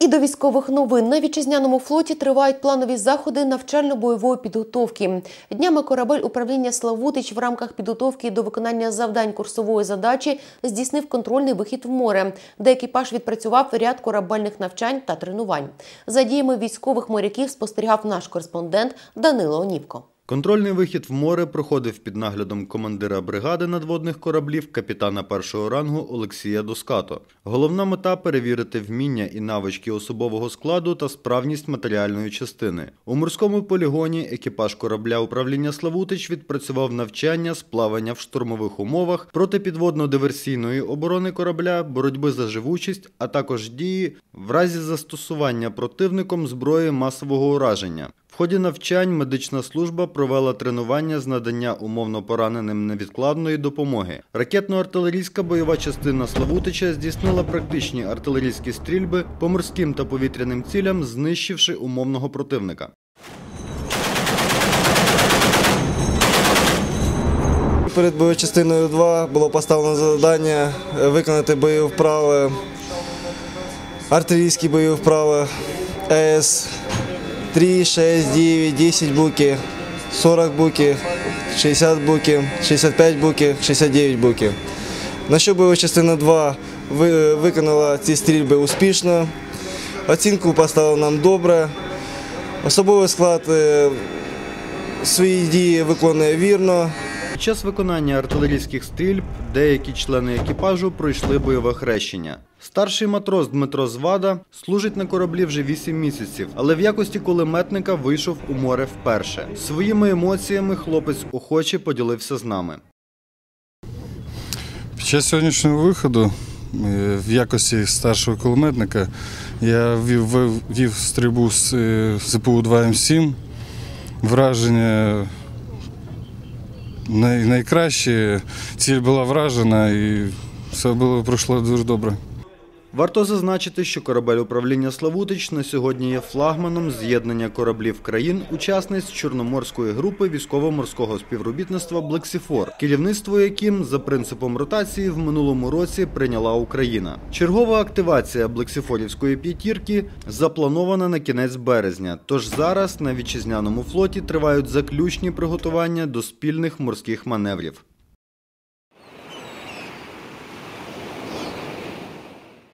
І до військових новин на вітчизняному флоті тривають планові заходи навчально-бойової підготовки. Днями корабель управління Славутич в рамках підготовки до виконання завдань курсової задачі здійснив контрольний вихід в море, де екіпаж відпрацював ряд корабельних навчань та тренувань. За діями військових моряків спостерігав наш кореспондент Данило Онівко. Контрольний вихід в море проходив під наглядом командира бригади надводних кораблів капітана першого рангу Олексія Доскато. Головна мета перевірити вміння і навички особового складу та справність матеріальної частини. У морському полігоні екіпаж корабля управління Славутич відпрацював навчання з плавання в штурмових умовах протипідводно-диверсійної оборони корабля, боротьби за живучість, а також дії в разі застосування противником зброї масового ураження. В ході навчань медична служба провела тренування з надання умовно пораненим невідкладної допомоги. Ракетно-артилерійська бойова частина Славутича здійснила практичні артилерійські стрільби по морським та повітряним цілям, знищивши умовного противника. Перед бойовою частиною 2 було поставлено завдання е, виконати бойові вправи, артилерійські бойові вправи ЕС 3, 6, 9, 10 буки, 40 буки, 60 буки, 65 буки, 69 буки. На що бойова частина 2 виконала ці стрільби успішно. Оцінку поставила нам добре. Особовий склад е, свої дії виконує вірно. Під час виконання артилерійських стрільб деякі члени екіпажу пройшли бойове хрещення. Старший матрос Дмитро Звада служить на кораблі вже 8 місяців, але в якості кулеметника вийшов у море вперше. Своїми емоціями хлопець охоче поділився з нами. Під час сьогоднішнього виходу е, в якості старшого кулеметника я вів, вів, стрільбу з е, ЗПУ 2М7. Враження най, найкраще. Ціль була вражена і все було пройшло дуже добре. Варто зазначити, що корабель управління Славутич на сьогодні є флагманом з'єднання кораблів країн, учасниць Чорноморської групи військово-морського співробітництва Блексіфор, керівництво яким за принципом ротації в минулому році прийняла Україна. Чергова активація Блексіфорівської п'ятірки запланована на кінець березня. Тож зараз на вітчизняному флоті тривають заключні приготування до спільних морських маневрів.